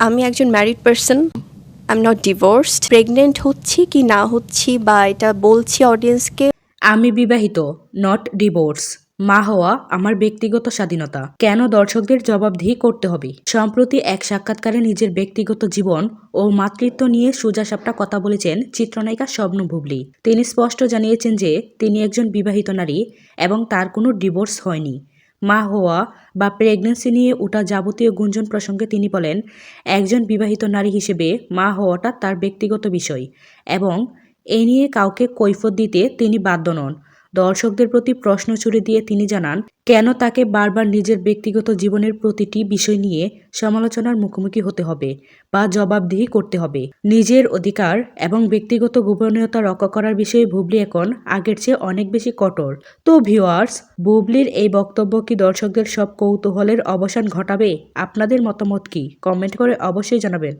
আমি একজন married person I am not divorced pregnant হচ্ছি কি না হচ্ছি বা এটা বলছি অডিয়েন্সকে আমি বিবাহিত নট ডিভোর্স মা হওয়া আমার ব্যক্তিগত স্বাধীনতা। কেন দর্শকদের জবাবদিহি করতে হবে? সম্প্রতি এক সাক্ষাৎকারে নিজের ব্যক্তিগত জীবন ও মাতৃত্ব নিয়ে সোজাসাপটা কথা বলেছেন চিত্রনায়িকা স্বপ্ন ভুবলি তিনি স্পষ্ট জানিয়েছেন যে তিনি একজন বিবাহিত নারী এবং তার কোনো ডিভোর্স হয়নি। মা হওয়া বা প্রেগনেন্সি নিয়ে ওঠা যাবতীয় গুঞ্জন প্রসঙ্গে তিনি বলেন, একজন বিবাহিত নারী হিসেবে মা হওয়াটা তার ব্যক্তিগত বিষয় এবং এ নিয়ে কাউকে কৈফত দিতে তিনি বাধ্য নন। দর্শকদের প্রতি প্রশ্ন ছুড়ে দিয়ে তিনি জানান, কেন তাকে বারবার নিজের ব্যক্তিগত জীবনের প্রতিটি বিষয় নিয়ে সমালোচনার মুখোমুখি হতে হবে বা জবাবদিহি করতে হবে? নিজের অধিকার এবং ব্যক্তিগত গোপনীয়তা রক্ষা করার বিষয়ে বুবলি এখন আগের চেয়ে অনেক বেশি কঠোর। তো ভিউয়ার্স, বুবলির এই বক্তব্য কি দর্শকদের সব কৌতূহলের অবসান ঘটাবে? আপনাদের মতামত কি? কমেন্ট করে অবশ্যই জানাবেন।